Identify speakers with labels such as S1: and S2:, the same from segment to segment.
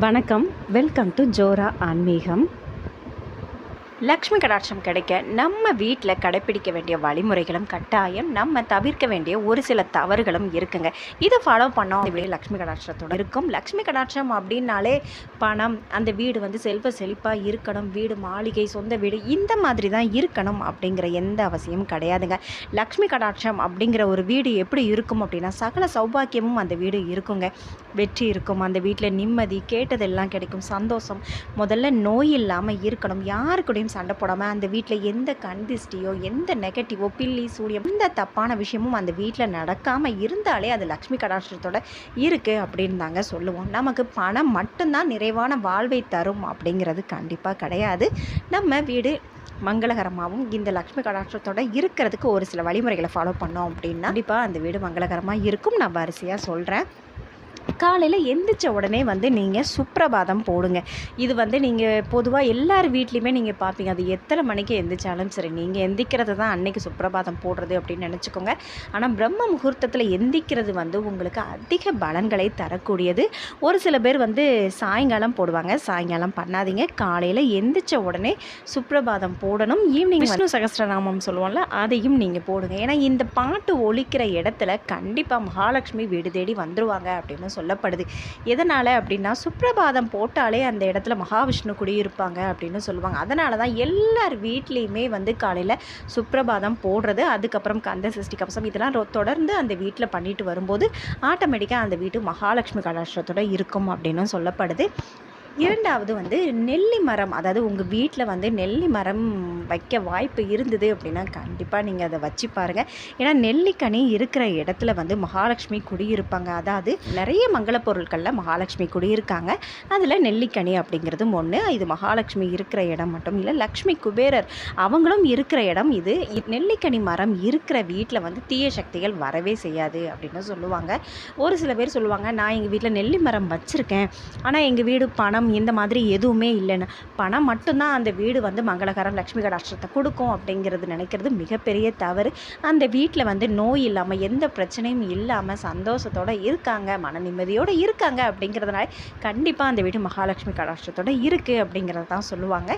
S1: வணக்கம். Welcome to ஜோரா ஆன்மீகம் லக்ஷ்மி கடாட்சம் கிடைக்க நம்ம வீட்டில் கடைப்பிடிக்க வேண்டிய வழிமுறைகளும் கட்டாயம் நம்ம தவிர்க்க வேண்டிய ஒரு சில தவறுகளும் இருக்குங்க. இதை ஃபாலோ பண்ணோம் அப்படியே லக்ஷ்மி கடாட்சத்தோடு இருக்கும். லக்ஷ்மி கடாட்சம் அப்படின்னாலே பணம் அந்த வீடு வந்து செல்வ செழிப்பாக இருக்கணும் வீடு மாளிகை சொந்த வீடு இந்த மாதிரி தான் இருக்கணும் அப்படிங்கிற எந்த அவசியமும் கிடையாதுங்க. லக்ஷ்மி கடாட்சம் அப்படிங்கிற ஒரு வீடு எப்படி இருக்கும் அப்படின்னா சகல சௌபாக்கியமும் அந்த வீடு இருக்குங்க. வெற்றி இருக்கும் அந்த வீட்டில் நிம்மதி கேட்டதெல்லாம் கிடைக்கும் சந்தோஷம். முதல்ல நோய் இல்லாமல் இருக்கணும். யாரு கூடயும் சண்டை போடாமல் அந்த வீட்டில் எந்த கண்திஷ்டியோ எந்த நெகட்டிவோ பில்லி சூரியம் எந்த தப்பான விஷயமும் அந்த வீட்டில் நடக்காமல் இருந்தாலே அது லக்ஷ்மி கடாட்சத்தோட இருக்குது அப்படின்னு தாங்க சொல்லுவோம். நமக்கு பணம் மட்டும்தான் நிறைவான வாழ்வை தரும் அப்படிங்கிறது கண்டிப்பாக கிடையாது. நம்ம வீடு மங்களகரமாகவும் இந்த லக்ஷ்மி கடாட்சத்தோட இருக்கிறதுக்கு ஒரு சில வழிமுறைகளை ஃபாலோ பண்ணோம் அப்படின்னா கண்டிப்பாக அந்த வீடு மங்களகரமாக இருக்கும். நான் வரிசையாக சொல்கிறேன் காலையில் எந்திரிச்ச உடனே வந்து நீங்கள் சுப்ரபாதம் போடுங்க. இது வந்து நீங்கள் பொதுவாக எல்லார் வீட்லேயுமே நீங்கள் பார்ப்பீங்க அது எத்தனை மணிக்கு எந்திரிச்சாலும் சரி நீங்கள் எந்திக்கிறது தான் அன்னைக்கு சுப்ரபாதம் போடுறது அப்படின்னு நினச்சிக்கோங்க. ஆனால் பிரம்ம முகூர்த்தத்தில் எந்திக்கிறது வந்து உங்களுக்கு அதிக பலன்களை தரக்கூடியது. ஒரு சில பேர் வந்து சாயங்காலம் போடுவாங்க. சாயங்காலம் பண்ணாதீங்க. காலையில் எந்திரிச்ச உடனே சுப்ரபாதம் போடணும். ஈவினிங் விஷ்ணு சகஸ்ரநாமம் சொல்லுவோம்ல அதையும் நீங்கள் போடுங்க. ஏன்னா இந்த பாட்டு ஒழிக்கிற இடத்துல கண்டிப்பாக மகாலட்சுமி வீடு தேடி வந்துடுவாங்க அப்படின்னு சொல்லப்படுது. எதனால் அப்படின்னா சுப்ரபாதம் போட்டாலே அந்த இடத்துல மகாவிஷ்ணு குடியிருப்பாங்க அப்படின்னு சொல்லுவாங்க. அதனால தான் எல்லார் வீட்லேயுமே வந்து காலையில் சுப்ரபாதம் போடுறது அதுக்கப்புறம் கந்த சஷ்டி கவசம் இதெல்லாம் தொடர்ந்து அந்த வீட்டில் பண்ணிட்டு வரும்போது ஆட்டோமேட்டிக்காக அந்த வீட்டு மகாலட்சுமி கடாட்சத்தோட இருக்கும் அப்படின்னு சொல்லப்படுது. இரண்டாவது வந்து நெல்லி மரம் அதாவது உங்கள் வீட்டில் வந்து நெல்லி மரம் வைக்க வாய்ப்பு இருந்தது அப்படின்னா கண்டிப்பாக நீங்கள் அதை வச்சு பாருங்கள் ஏன்னா நெல்லிக்கனி இருக்கிற இடத்துல வந்து மகாலட்சுமி குடியிருப்பாங்க. அதாவது நிறைய மங்கள பொருட்களில் மகாலட்சுமி குடியிருக்காங்க. அதில் நெல்லிக்கனி அப்படிங்கிறதும் ஒன்று இது மகாலட்சுமி இருக்கிற இடம் மட்டும் இல்லை லக்ஷ்மி குபேரர் அவங்களும் இருக்கிற இடம் இது. இ- நெல்லிக்கனி மரம் இருக்கிற வீட்டில் வந்து தீய சக்திகள் வரவே செய்யாது அப்படின்னு சொல்லுவாங்க. ஒரு சில பேர் சொல்லுவாங்க நான் எங்கள் வீட்டில் நெல்லி மரம் வச்சுருக்கேன். ஆனால் எங்கள் வீடு பணம் இந்த மாதிரி எதுவுமே இல்லைன்னு. பணம் மட்டும்தான் அந்த வீடு வந்து மங்களகரம் லக்ஷ்மி கடாஷ்டத்தை கொடுக்கும் அப்படிங்கிறது நினைக்கிறது மிகப்பெரிய தவறு. அந்த வீட்டில் வந்து நோய் இல்லாமல் எந்த பிரச்சனையும் இல்லாமல் சந்தோஷத்தோட இருக்காங்க மன நிம்மதியோடு இருக்காங்க அப்படிங்கிறதுனால கண்டிப்பாக அந்த வீடு மகாலட்சுமி கடாஷ்டத்தோடு இருக்குது அப்படிங்கிறத தான் சொல்லுவாங்க.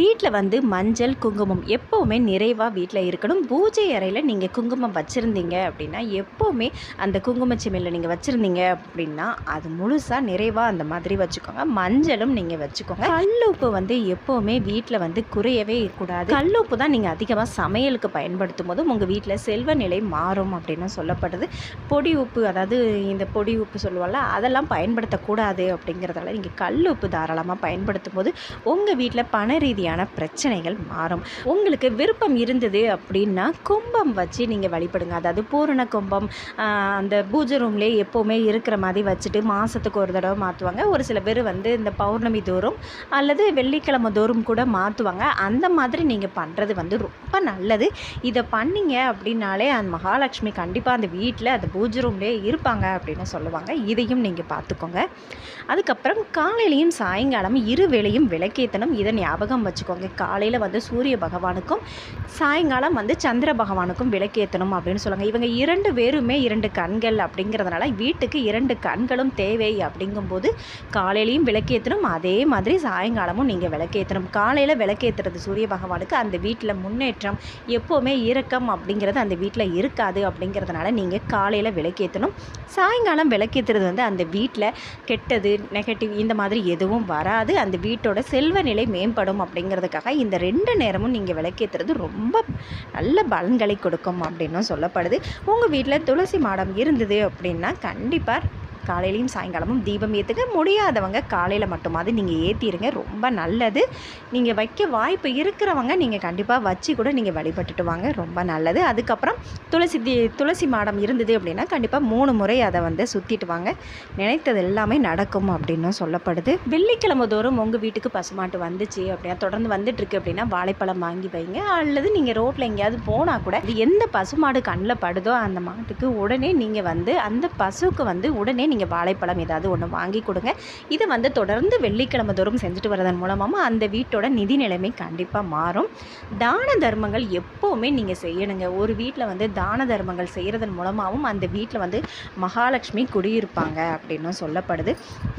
S1: வீட்டில் வந்து மஞ்சள் குங்குமம் எப்போவுமே நிறைவாக வீட்டில் இருக்கணும். பூஜை அறையில் நீங்கள் குங்குமம் வச்சுருந்தீங்க அப்படின்னா எப்போவுமே அந்த குங்கும நீங்கள் வச்சுருந்தீங்க அப்படின்னா அது முழுசாக நிறைவாக அந்த மாதிரி வச்சுக்கோங்க. மஞ்சள் மஞ்சளும் நீங்கள் வச்சுக்கோங்க. கல்லுப்பு வந்து எப்போவுமே வீட்டில் வந்து குறையவே கூடாது. கல்லுப்பு தான் நீங்கள் அதிகமாக சமையலுக்கு பயன்படுத்தும் போதும் உங்கள் வீட்டில் செல்வ நிலை மாறும் அப்படின்னு சொல்லப்படுது. பொடி உப்பு அதாவது இந்த பொடி உப்பு சொல்லுவாங்கல்ல அதெல்லாம் பயன்படுத்தக்கூடாது அப்படிங்கிறதால நீங்கள் கல் உப்பு தாராளமாக பயன்படுத்தும் போது உங்கள் வீட்டில் பண ரீதியான பிரச்சனைகள் மாறும். உங்களுக்கு விருப்பம் இருந்தது அப்படின்னா கும்பம் வச்சு நீங்கள் வழிபடுங்க. அதாவது பூரண கும்பம் அந்த பூஜை ரூம்லேயே எப்போவுமே இருக்கிற மாதிரி வச்சுட்டு மாதத்துக்கு ஒரு தடவை மாற்றுவாங்க ஒரு சில பேர் வந்து இந்த பௌர்ணமி தோறும் அல்லது வெள்ளிக்கிழமை தோறும் கூட மாற்றுவாங்க அந்த மாதிரி நீங்கள் பண்ணுறது வந்து ரொம்ப நல்லது. இதை பண்ணீங்க அப்படின்னாலே அந்த மகாலட்சுமி கண்டிப்பாக அந்த வீட்டில் அந்த பூஜை ரூம்லேயே இருப்பாங்க அப்படின்னு சொல்லுவாங்க. இதையும் நீங்கள் பார்த்துக்கோங்க அதுக்கப்புறம் காலையிலையும் சாயங்காலம் இரு வேளையும் விளக்கேற்றணும் இதை ஞாபகம் வச்சுக்கோங்க. காலையில் வந்து சூரிய பகவானுக்கும் சாயங்காலம் வந்து சந்திர பகவானுக்கும் விளக்கேற்றணும் அப்படின்னு சொல்லுவாங்க. இவங்க இரண்டு பேருமே இரண்டு கண்கள் அப்படிங்கிறதுனால வீட்டுக்கு இரண்டு கண்களும் தேவை அப்படிங்கும்போது காலையிலையும் விளக்கேற்றணும் அதே மாதிரி சாயங்காலமும் நீங்கள் விளக்கேற்றணும் காலையில் விளக்கேற்றுறது சூரிய பகவானுக்கு அந்த வீட்டில் முன்னேற்றம் எப்போவுமே இரக்கம் அப்படிங்கிறது அந்த வீட்டில் இருக்காது அப்படிங்கிறதுனால நீங்கள் காலையில் விளக்கேற்றணும் சாயங்காலம் விளக்கேற்றுறது வந்து அந்த வீட்டில் கெட்டது நெகட்டிவ் இந்த மாதிரி எதுவும் வராது. அந்த வீட்டோட செல்வ நிலை மேம்படும் அப்படிங்கிறதுக்காக இந்த ரெண்டு நேரமும் நீங்கள் விளக்கேற்றுறது ரொம்ப நல்ல பலன்களை கொடுக்கும் அப்படின்னும் சொல்லப்படுது. உங்கள் வீட்டில் துளசி மாடம் இருந்தது அப்படின்னா கண்டிப்பாக காலையிலையும் சாயங்காலமும் தீபம் ஏற்றுக்க முடியாதவங்க காலையில் மட்டுமாவது நீங்கள் ஏற்றிடுங்க ரொம்ப நல்லது. நீங்கள் வைக்க வாய்ப்பு இருக்கிறவங்க நீங்கள் கண்டிப்பாக வச்சு கூட நீங்கள் வழிபட்டுட்டு வாங்க. ரொம்ப நல்லது. அதுக்கப்புறம் துளசி தி துளசி மாடம் இருந்தது அப்படின்னா கண்டிப்பாக மூணு முறை அதை வந்து சுற்றிட்டு வாங்க. நினைத்தது எல்லாமே நடக்கும் அப்படின்னும் சொல்லப்படுது. வெள்ளிக்கிழமை தோறும் உங்கள் வீட்டுக்கு பசுமாட்டு வந்துச்சு அப்படின்னா தொடர்ந்து வந்துட்டுருக்கு அப்படின்னா வாழைப்பழம் வாங்கி வைங்க. அல்லது நீங்கள் ரோட்டில் எங்கேயாவது போனால் கூட எந்த பசுமாடு கண்ணில் படுதோ அந்த மாட்டுக்கு உடனே நீங்கள் வந்து அந்த பசுவுக்கு வந்து உடனே நீங்கள் வாழைப்பழம் ஏதாவது ஒன்று வாங்கி கொடுங்க. இதை வந்து தொடர்ந்து வெள்ளிக்கிழமை தோறும் செஞ்சுட்டு வரதன் மூலமாக அந்த வீட்டோட நிதி நிலைமை கண்டிப்பாக மாறும். தான தர்மங்கள் எப்போவுமே நீங்கள் செய்யணுங்க. ஒரு வீட்டில் வந்து தான தர்மங்கள் செய்கிறதன் மூலமாகவும் அந்த வீட்டில் வந்து மகாலட்சுமி குடியிருப்பாங்க அப்படின்னும் சொல்லப்படுது.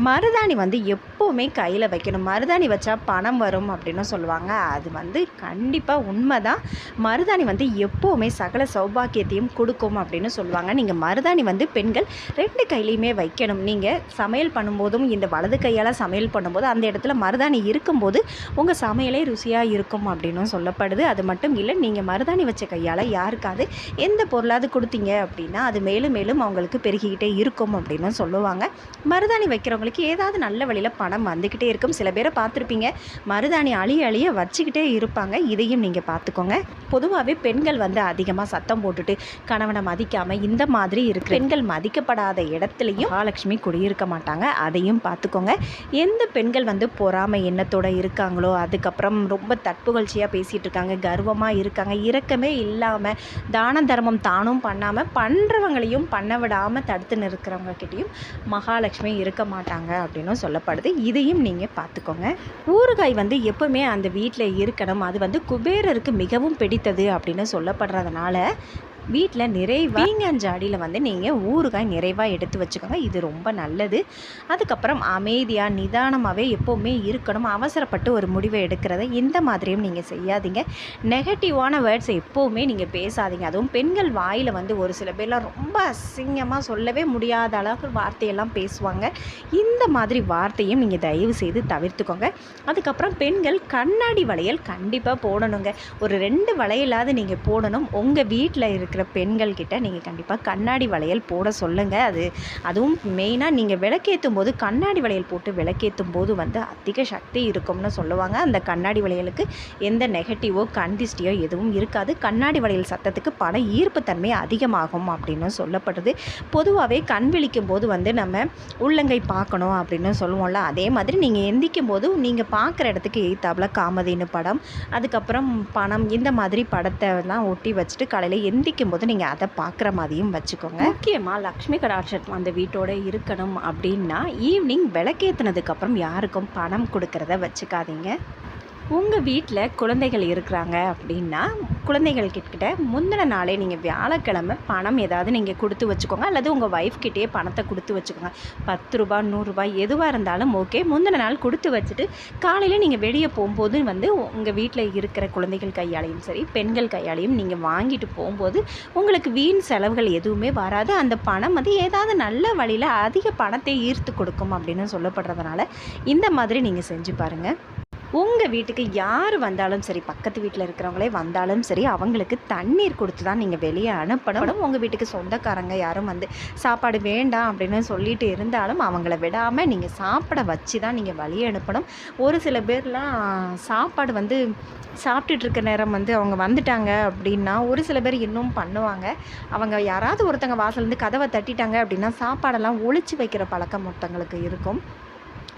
S1: மருதாணி வந்து எப்போவுமே கையில் வைக்கணும். மருதாணி வச்சா பணம் வரும் அப்படின்னு சொல்லுவாங்க. அது வந்து கண்டிப்பாக உண்மை தான் மருதாணி வந்து எப்போவுமே சகல சௌபாக்கியத்தையும் கொடுக்கும் அப்படின்னு சொல்லுவாங்க. நீங்கள் மருதாணி வந்து பெண்கள் ரெண்டு கையிலையுமே வைக்கணும். நீங்கள் சமையல் பண்ணும்போதும் இந்த வலது கையால் சமையல் பண்ணும்போது அந்த இடத்துல மருதாணி இருக்கும்போது உங்கள் சமையலே ருசியாக இருக்கும் அப்படின்னும் சொல்லப்படுது. அது மட்டும் இல்லை நீங்கள் மருதாணி வச்ச கையால் யாருக்காவது எந்த பொருளாவது கொடுத்தீங்க அப்படின்னா அது மேலும் மேலும் அவங்களுக்கு பெருகிக்கிட்டே இருக்கும் அப்படின்னு சொல்லுவாங்க. மருதாணி வைக்கிறவங்களுக்கு ஏதாவது நல்ல வழியில் பணம் வந்துக்கிட்டே இருக்கும். சில பேரை பார்த்துருப்பீங்க மருதாணி அழிய அழிய வச்சுக்கிட்டே இருப்பாங்க. இதையும் நீங்கள் பார்த்துக்கோங்க. பொதுவாகவே பெண்கள் வந்து அதிகமாக சத்தம் போட்டுட்டு கணவனை மதிக்காமல் இந்த மாதிரி இருக்கு பெண்கள் மதிக்கப்படாத இடத்துலையும் மகாலட்சுமி குடியிருக்க மாட்டாங்க. அதையும் பார்த்துக்கோங்க. எந்த பெண்கள் வந்து பொறாமை எண்ணத்தோடு இருக்காங்களோ அதுக்கப்புறம் ரொம்ப தட்புகழ்ச்சியாக பேசிகிட்டு இருக்காங்க கர்வமாக இருக்காங்க இரக்கமே இல்லாமல் தான தர்மம் தானும் பண்ணாமல் பண்ணுறவங்களையும் பண்ண விடாமல் தடுத்து நிற்கிறவங்கக்கிட்டையும் மகாலட்சுமி இருக்க மாட்டாங்க அப்படின்னும் சொல்லப்படுது. இதையும் நீங்கள் பார்த்துக்கோங்க. ஊறுகாய் வந்து எப்போவுமே அந்த வீட்டில் இருக்கணும். அது வந்து குபேரருக்கு மிகவும் பிடித்தது அப்படின்னு சொல்லப்படுறதுனால வீட்டில் நிறைவாக பீங்கஞ்சாடியில் வந்து நீங்கள் ஊறுகாய் நிறைவாக எடுத்து வச்சுக்கோங்க. இது ரொம்ப நல்லது. அதுக்கப்புறம் அமைதியாக நிதானமாகவே எப்போவுமே இருக்கணும். அவசரப்பட்டு ஒரு முடிவை எடுக்கிறத இந்த மாதிரியும் நீங்கள் செய்யாதீங்க. நெகட்டிவான வேர்ட்ஸ் எப்போவுமே நீங்கள் பேசாதீங்க. அதுவும் பெண்கள் வாயில் வந்து ஒரு சில பேர்லாம் ரொம்ப அசிங்கமாக சொல்லவே முடியாத அளவுக்கு வார்த்தையெல்லாம் பேசுவாங்க. இந்த மாதிரி வார்த்தையும் நீங்கள் தயவு செய்து தவிர்த்துக்கோங்க. அதுக்கப்புறம் பெண்கள் கண்ணாடி வளையல் கண்டிப்பாக போடணுங்க. ஒரு ரெண்டு வளையலாவது நீங்கள் போடணும். உங்கள் வீட்டில் இருக்கிற இருக்கிற பெண்கள்கிட்ட நீங்கள் கண்டிப்பாக கண்ணாடி வளையல் போட சொல்லுங்கள் அது அதுவும் மெயினாக நீங்கள் விளக்கேற்றும் போது கண்ணாடி வளையல் போட்டு விளக்கேற்றும் போது வந்து அதிக சக்தி இருக்கும்னு சொல்லுவாங்க. அந்த கண்ணாடி வளையலுக்கு எந்த நெகட்டிவோ கண்டிஸ்டியோ எதுவும் இருக்காது. கண்ணாடி வளையல் சத்தத்துக்கு பண ஈர்ப்புத்தன்மை அதிகமாகும் அப்படின்னு சொல்லப்படுது. பொதுவாகவே கண் விழிக்கும் போது வந்து நம்ம உள்ளங்கை பார்க்கணும் அப்படின்னு சொல்லுவோம்ல. அதே மாதிரி நீங்கள் எந்திக்கும் போது நீங்கள் பார்க்குற இடத்துக்கு எய்த்தாப்புல காமதின்னு படம் அதுக்கப்புறம் பணம் இந்த மாதிரி படத்தை எல்லாம் ஒட்டி வச்சுட்டு காலையில் எந்திக்கும் போது நீங்கள் அதை பார்க்குற மாதிரியும் வச்சுக்கோங்க. முக்கியமாக லக்ஷ்மி கடாட்சம் அந்த வீட்டோட இருக்கணும் அப்படின்னா ஈவினிங் விளக்கேற்றினதுக்கப்புறம் யாருக்கும் பணம் கொடுக்கறத வச்சுக்காதீங்க. உங்கள் வீட்டில் குழந்தைகள் இருக்கிறாங்க அப்படின்னா குழந்தைகள் கிட்ட முந்தின நாளே நீங்கள் வியாழக்கிழமை பணம் ஏதாவது நீங்கள் கொடுத்து வச்சுக்கோங்க. அல்லது உங்கள் ஒய்ஃப் கிட்டேயே பணத்தை கொடுத்து வச்சுக்கோங்க. பத்து ரூபா நூறுரூபா எதுவாக இருந்தாலும் ஓகே முந்தின நாள் கொடுத்து வச்சுட்டு காலையில் நீங்கள் வெளியே போகும்போது வந்து உங்கள் வீட்டில் இருக்கிற குழந்தைகள் கையாலையும் சரி பெண்கள் கையாலையும் நீங்கள் வாங்கிட்டு போகும்போது உங்களுக்கு வீண் செலவுகள் எதுவுமே வராது. அந்த பணம் வந்து ஏதாவது நல்ல வழியில் அதிக பணத்தை ஈர்த்து கொடுக்கும் அப்படின்னு சொல்லப்படுறதுனால இந்த மாதிரி நீங்கள் செஞ்சு பாருங்கள் உங்கள் வீட்டுக்கு யார் வந்தாலும் சரி பக்கத்து வீட்டில் இருக்கிறவங்களே வந்தாலும் சரி அவங்களுக்கு தண்ணீர் கொடுத்து தான் நீங்கள் வெளியே அனுப்பணும். உங்கள் வீட்டுக்கு சொந்தக்காரங்க யாரும் வந்து சாப்பாடு வேண்டாம் அப்படின்னு சொல்லிட்டு இருந்தாலும் அவங்கள விடாமல் நீங்கள் சாப்பிட வச்சு தான் நீங்கள் வழியே அனுப்பணும். ஒரு சில பேர்லாம் சாப்பாடு வந்து சாப்பிட்டுட்டு இருக்க நேரம் வந்து அவங்க வந்துட்டாங்க அப்படின்னா ஒரு சில பேர் இன்னும் பண்ணுவாங்க. அவங்க யாராவது ஒருத்தங்க வாசல்லேருந்து கதவை தட்டிட்டாங்க அப்படின்னா சாப்பாடெல்லாம் ஒழிச்சு வைக்கிற பழக்கம் ஒருத்தங்களுக்கு இருக்கும்.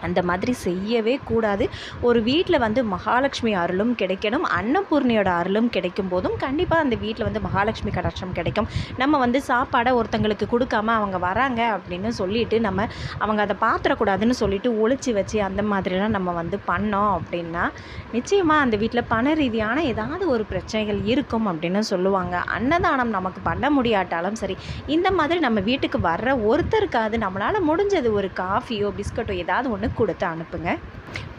S1: அந்த மாதிரி செய்யவே கூடாது. ஒரு வீட்டில் வந்து மகாலட்சுமி அருளும் கிடைக்கணும். அன்னபூர்ணியோட அருளும் கிடைக்கும் போதும் கண்டிப்பாக அந்த வீட்டில் வந்து மகாலட்சுமி கடாட்சம் கிடைக்கும். நம்ம வந்து சாப்பாடை ஒருத்தங்களுக்கு கொடுக்காம அவங்க வராங்க அப்படின்னு சொல்லிட்டு நம்ம அவங்க அதை பார்த்துடக்கூடாதுன்னு சொல்லிட்டு ஒழிச்சு வச்சு அந்த மாதிரிலாம் நம்ம வந்து பண்ணோம் அப்படின்னா நிச்சயமாக அந்த வீட்டில் பண ரீதியான ஏதாவது ஒரு பிரச்சனைகள் இருக்கும் அப்படின்னு சொல்லுவாங்க. அன்னதானம் நமக்கு பண்ண முடியாட்டாலும் சரி இந்த மாதிரி நம்ம வீட்டுக்கு வர்ற ஒருத்தருக்காவது நம்மளால் முடிஞ்சது ஒரு காஃபியோ பிஸ்கட்டோ ஏதாவது ஒன்று கொடுத்து அனுப்புங்க.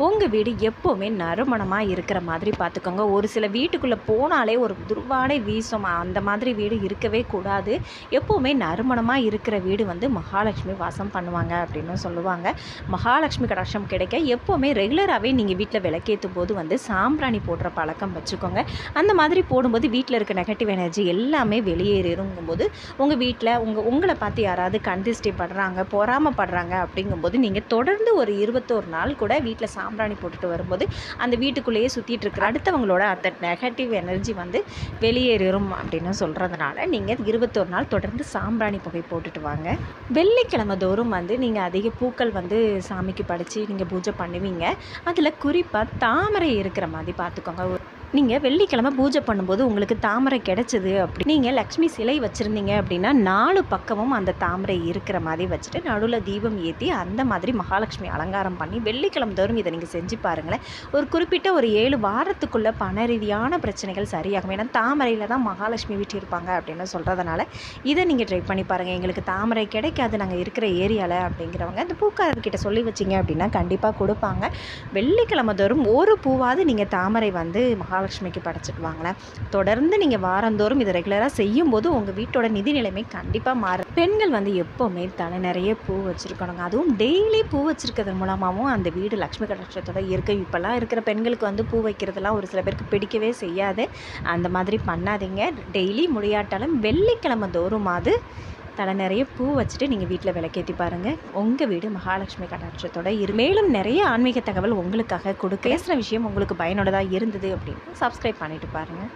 S1: உங்கள் வீடு எப்போவுமே நறுமணமாக இருக்கிற மாதிரி பார்த்துக்கோங்க ஒரு சில வீட்டுக்குள்ளே போனாலே ஒரு துர்வாடை வீசும். அந்த மாதிரி வீடு இருக்கவே கூடாது. எப்போவுமே நறுமணமாக இருக்கிற வீடு வந்து மகாலட்சுமி வாசம் பண்ணுவாங்க அப்படின்னு சொல்லுவாங்க. மகாலட்சுமி கடாட்சம் கிடைக்க எப்போவுமே ரெகுலராகவே நீங்கள் வீட்டில் விளக்கேற்றும் போது வந்து சாம்பிராணி போடுற பழக்கம் வச்சுக்கோங்க. அந்த மாதிரி போடும்போது வீட்டில் இருக்க நெகட்டிவ் எனர்ஜி எல்லாமே வெளியேறுங்கும்போது உங்கள் வீட்டில் உங்கள் உங்களை பார்த்து யாராவது கண்டிஸ்டி படுறாங்க பொறாமப்படுறாங்க அப்படிங்கும்போது நீங்கள் தொடர்ந்து ஒரு இருபத்தோரு நாள் கூட வீட்டில் வீட்டில் சாம்பிராணி போட்டுட்டு வரும்போது அந்த வீட்டுக்குள்ளேயே சுற்றிட்டு இருக்கிற அடுத்தவங்களோட அந்த நெகட்டிவ் எனர்ஜி வந்து வெளியேறும் அப்படின்னு சொல்கிறதுனால நீங்கள் இருபத்தொரு நாள் தொடர்ந்து சாம்பிராணி புகை போட்டுட்டு வாங்க. வெள்ளிக்கிழமை தோறும் வந்து நீங்கள் அதிக பூக்கள் வந்து சாமிக்கு படித்து நீங்கள் பூஜை பண்ணுவீங்க. அதில் குறிப்பாக தாமரை இருக்கிற மாதிரி பார்த்துக்கோங்க. நீங்கள் வெள்ளிக்கிழமை பூஜை பண்ணும்போது உங்களுக்கு தாமரை கிடைச்சது அப்படி. நீங்கள் லக்ஷ்மி சிலை வச்சுருந்தீங்க அப்படின்னா நாலு பக்கமும் அந்த தாமரை இருக்கிற மாதிரி வச்சுட்டு நடுவில் தீபம் ஏற்றி அந்த மாதிரி மகாலட்சுமி அலங்காரம் பண்ணி வெள்ளிக்கிழமை தோறும் இதை நீங்கள் செஞ்சு பாருங்களேன். ஒரு குறிப்பிட்ட ஒரு ஏழு வாரத்துக்குள்ளே பண ரீதியான பிரச்சனைகள் சரியாகும். ஏன்னா தாமரையில் தான் மகாலட்சுமி வீட்டிருப்பாங்க அப்படின்னு சொல்கிறதுனால இதை நீங்கள் ட்ரை பண்ணி பாருங்கள் எங்களுக்கு தாமரை கிடைக்காது. நாங்கள் இருக்கிற ஏரியாவில் அப்படிங்கிறவங்க இந்த பூக்காரர்கிட்ட சொல்லி வச்சிங்க அப்படின்னா கண்டிப்பாக கொடுப்பாங்க. வெள்ளிக்கிழமை தோறும் ஒரு பூவாவது நீங்கள் தாமரை வந்து மகா மகாலட்சுமிக்கு படைச்சிட்டு வாங்களேன். தொடர்ந்து நீங்கள் வாரந்தோறும் இதை ரெகுலராக செய்யும்போது உங்கள் வீட்டோட நிதி நிலைமை கண்டிப்பாக மாறும் பெண்கள் வந்து எப்போவுமே தலை நிறைய பூ வச்சுருக்கணுங்க. அதுவும் டெய்லி பூ வச்சுருக்கிறது மூலமாகவும் அந்த வீடு லக்ஷ்மி கடாட்சத்தோட இருக்கு. இப்போல்லாம் இருக்கிற பெண்களுக்கு வந்து பூ வைக்கிறதுலாம் ஒரு சில பேருக்கு பிடிக்கவே செய்யாது. அந்த மாதிரி பண்ணாதீங்க. டெய்லி முடியாட்டாலும் வெள்ளிக்கிழமை தோறுமாவது தலை நிறைய பூ வச்சுட்டு நீங்கள் வீட்டில் விளக்கேற்றி பாருங்கள் உங்கள் வீடு மகாலட்சுமி கடாட்சத்தோட இரு மேலும் நிறைய ஆன்மீக தகவல் உங்களுக்காக கொடுக்க. பேசுகிற விஷயம் உங்களுக்கு பயனுள்ளதாக இருந்தது அப்படின்னு சப்ஸ்கிரைப் பண்ணிட்டு பாருங்கள்